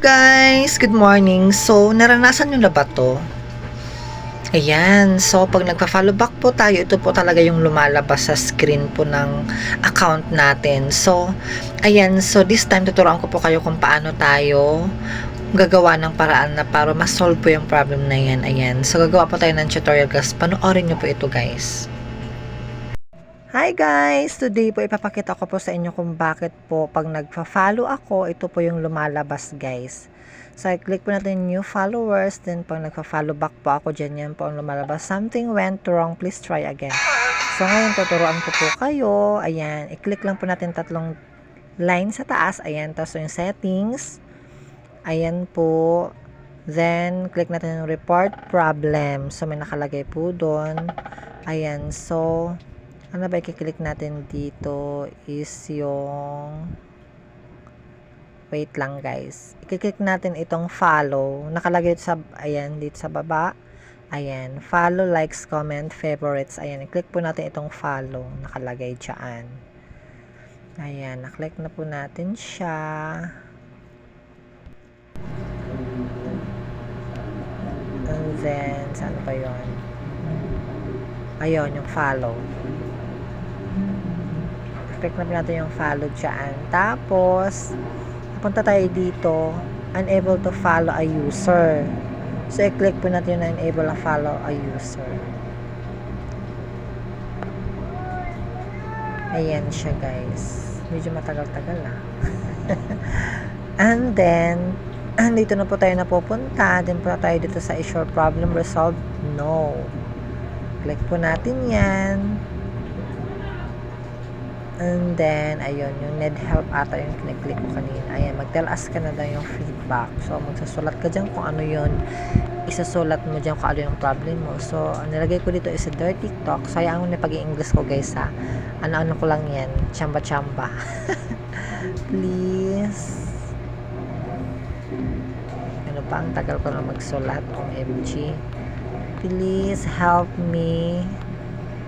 Guys, good morning. So, naranasan nyo na ba to? Ayan, so pag nagpa-follow back po tayo, ito po talaga yung lumalabas sa screen po ng account natin. So, ayan, so this time tuturuan ko po kayo kung paano tayo gagawa ng paraan na para ma-solve po yung problem na yan. Ayan, so gagawa po tayo ng tutorial guys. Panoorin nyo po ito guys. Hi guys! Today po ipapakita ko po sa inyo kung bakit po pag nagpa-follow ako, ito po yung lumalabas guys. So, i-click po natin new followers. Then, pag nagpa-follow back po ako dyan, yan po ang lumalabas. Something went wrong. Please try again. So, ngayon, tuturuan ko po kayo. Ayan, i-click lang po natin tatlong line sa taas. Ayan, tapos yung settings. Ayan po. Then, click natin yung report problem. So, may nakalagay po doon. Ayan, so, ano ba i-click natin dito is yung wait lang guys. I-click natin itong follow. Nakalagay dito sa ayan dito sa baba. Ayan follow likes comment favorites. Ayan i-click po natin itong follow. Nakalagay dyan. Ayan na-click na po natin siya. And then saan pa yon ayun yung follow click na po natin yung follow dyan. Tapos, punta tayo dito, unable to follow a user. So, i-click po natin yung unable to follow a user. Ayan siya guys. Medyo matagal-tagal ah. And then, dito na po tayo napupunta. Then po tayo dito sa issue problem resolved. No. Click po natin yan. And then, ayun, yung need help ata yung kiniklik ko kanina. Ayan, mag-tell us ka na daw yung feedback. So, magsasulat ka dyan kung ano yun. Isasulat mo dyan kung ano yung problem mo. So, ang nilagay ko dito is a dirty talk. So, hayaan mo na pag-i-English ko, guys, ha. Ano-ano ko lang yan. Chamba-chamba. Please. Ano pa? Ang tagal ko na magsulat. OMG. Please help me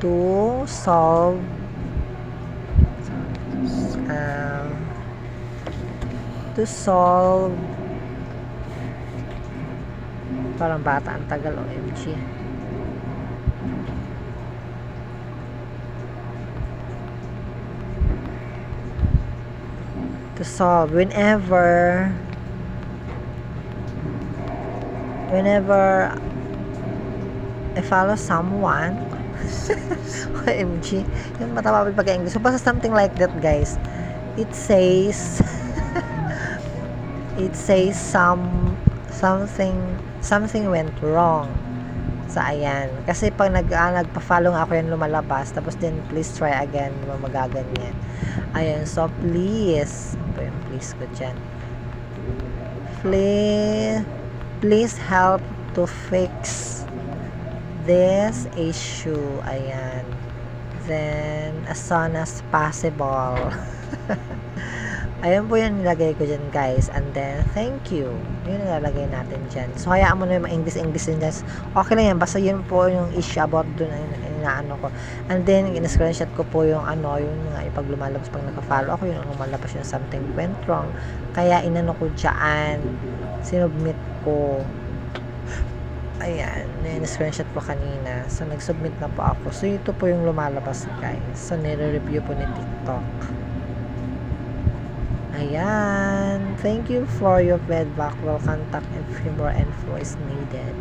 to solve um, to solve. Parang bata ang tagal OMG to solve whenever whenever I follow someone OMG. Yung matapapit pag-English. So, basta something like that, guys. It says, it says some, something, something went wrong. Sa ayan. Kasi pag nag, ah, nagpa-follow ako yan lumalabas, tapos then please try again, magaganyan. Ayan, so please, ano yung please ko dyan? Please, please help to fix this issue. Ayan. Then, as soon as possible. Ayan po yung nilagay ko dyan, guys. And then, thank you. Yun nilalagay natin dyan. So, hayaan mo na yung English-English din dyan. Okay lang yan. Basta yun po yung issue about dun na inaano ko. And then, in-screenshot ko po yung ano, yun nga, yung pag lumalabas, pag naka-follow ako, yun ang lumalabas yung something went wrong. Kaya, inano ko dyan. Sinubmit ko ayan, na-screenshot po kanina. So, nag-submit na po ako. So, ito po yung lumalabas, guys. So, nire-review po ni TikTok. Ayan. Thank you for your feedback. Will contact if more info is needed.